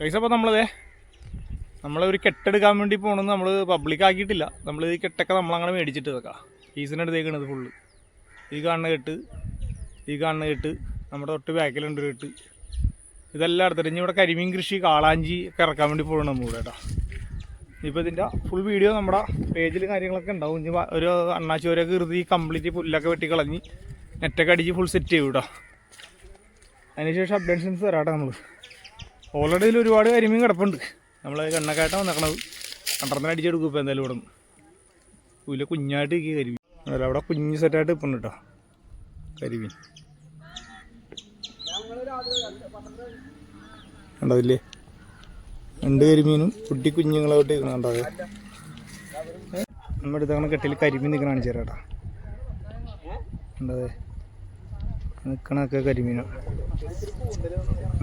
പൈസ അപ്പോൾ നമ്മളതേ നമ്മളൊരു കെട്ടെടുക്കാൻ വേണ്ടി പോകണമെന്ന് നമ്മൾ പബ്ലിക് ആക്കിയിട്ടില്ല. നമ്മൾ ഈ കെട്ടൊക്കെ നമ്മളങ്ങനെ മേടിച്ചിട്ട് ഇതൊക്കെ ഈസിന്റെ അടുത്തേക്കണത് ഫുള്ള് ഈ കാണുന്ന കെട്ട് ഈ കാണുന്ന കെട്ട് നമ്മുടെ തൊട്ട് ബാക്കിലുണ്ട് കെട്ട്. ഇതെല്ലാം അടുത്തിട്ട് ഇനി ഇവിടെ കരിമീൻ കൃഷി കാളാഞ്ചി ഒക്കെ ഇറക്കാൻ വേണ്ടി പോകണം നമ്മൾ കേട്ടോ ഇപ്പോൾ ഇതിന്റെ ഫുൾ വീഡിയോ നമ്മുടെ പേജിൽ കാര്യങ്ങളൊക്കെ ഉണ്ടാവും ഇനി ഒരു അണ്ണാച്ചോരൊക്കെ കീർത്തി കംപ്ലീറ്റ് പുല്ലൊക്കെ വെട്ടി കളഞ്ഞ് നെറ്റൊക്കെ അടിച്ച് ഫുൾ സെറ്റ് ചെയ്യും കേട്ടോ അതിനുശേഷം അപ്ഡേഷൻസ് തരാം കേട്ടോ നമ്മൾ ഓൾറെഡി ഇതിൽ ഒരുപാട് കരിമീൻ കിടപ്പുണ്ട്. നമ്മൾ കണ്ണക്കായിട്ടാണ് വന്നേക്കണത്. രണ്ടെണ്ണത്തിന് അടിച്ചെടുക്കും ഇപ്പോൾ എന്തായാലും ഇവിടെ നിന്ന് പുല്ല കുഞ്ഞായിട്ട് ഈ കരിമീൻ. അതല്ല അവിടെ കുഞ്ഞ് സെറ്റായിട്ട് ഇപ്പം കേട്ടോ കരിമീൻ. ഉണ്ടാവില്ലേ രണ്ട് കരിമീനും കുട്ടി കുഞ്ഞുങ്ങളോട്ട് നിൽക്കണം ഉണ്ടാവേ നമ്മുടെ അടുത്ത് അങ്ങനെ കെട്ടിൽ കരിമീൻ നിൽക്കണ കാണിച്ചു ഉണ്ടാവേ നിൽക്കണൊക്കെ കരിമീനാണ്.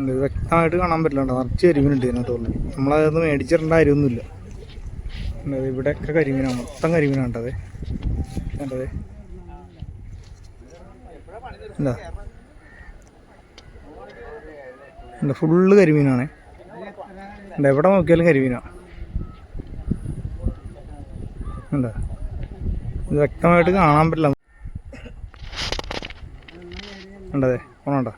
ഇത് വ്യക്തമായിട്ട് കാണാൻ പറ്റില്ല നിറച്ച് കരിമീനുണ്ട് ഇതിനകത്തുള്ളൂ നമ്മളതൊന്നും മേടിച്ചിടേണ്ട ഇവിടെ ഇവിടെയൊക്കെ കരിമീനാണ് മൊത്തം കരിമീനാണ് കേട്ടത് എന്താ എന്താ ഫുള്ള് കരിമീനാണ്. എന്താ എവിടെ നോക്കിയാലും കരിമീനാണ് എന്താ ഇത് വ്യക്തമായിട്ട് കാണാൻ പറ്റില്ല. ഉണ്ടതേ ഓണണ്ട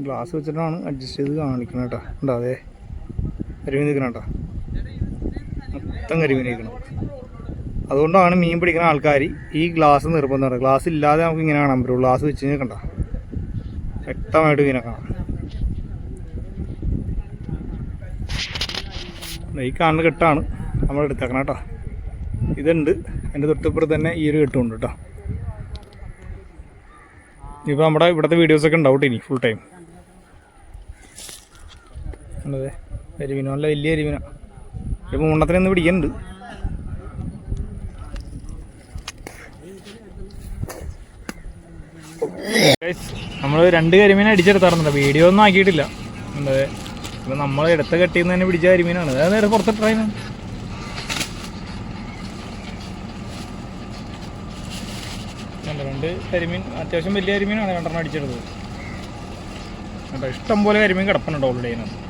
ഗ്ലാസ് വെച്ചിട്ടാണ് അഡ്ജസ്റ്റ് ചെയ്ത് കാണിക്കണം കേട്ടോ ഉണ്ടോ അതെ? കരിമീൻ നിൽക്കണം കേട്ടോ മൊത്തം കരിമീൻ നിൽക്കണം അതുകൊണ്ടാണ് മീൻ പിടിക്കുന്ന ആൾക്കാർ ഈ ഗ്ലാസ് നിർബന്ധമാണ് ഗ്ലാസ് ഇല്ലാതെ നമുക്ക് ഇങ്ങനെ കാണാൻ പറ്റുള്ളൂ. ഗ്ലാസ് വെച്ച് നിൽക്കണ്ട കണ്ട? വ്യക്തമായിട്ട് ഇങ്ങനെ കാണാം. ഈ കാണുന്ന കെട്ടാണ് നമ്മൾ എടുത്തേക്കണം കേട്ടോ ഇതുണ്ട്. എന്റെ തൊട്ടിപ്പുറത്ത് തന്നെ ഈ ഒരു കെട്ടുണ്ട് കേട്ടോ ഇപ്പോൾ നമ്മുടെ ഇവിടുത്തെ വീഡിയോസൊക്കെ ഉണ്ടാവും ഇനി ഫുൾ ടൈം അതെ കരിമീന നല്ല വലിയ കരിമീന ഇപ്പോൾ മൂന്നത്തിന് ഒന്ന് പിടിക്കുന്നുണ്ട് നമ്മൾ രണ്ട് കരിമീൻ അടിച്ചെടുത്താറുണ്ട് വീഡിയോ ഒന്നും ആക്കിയിട്ടില്ല. അതെ ഇപ്പം നമ്മൾ എടുത്ത കെട്ടിയിൽ നിന്ന് തന്നെ പിടിച്ച കരിമീനാണ്. അതായത് നേരെ പുറത്തിട്ടായിരുന്നു കണ്ടോ, രണ്ട് കരിമീൻ അത്യാവശ്യം വലിയ കരിമീനാണ് രണ്ടെണ്ണം അടിച്ചെടുത്തത്. കേട്ടോ ഇഷ്ടം പോലെ കരിമീൻ കിടപ്പുണ്ട് ഓൾറെഡി അതിനകത്ത്.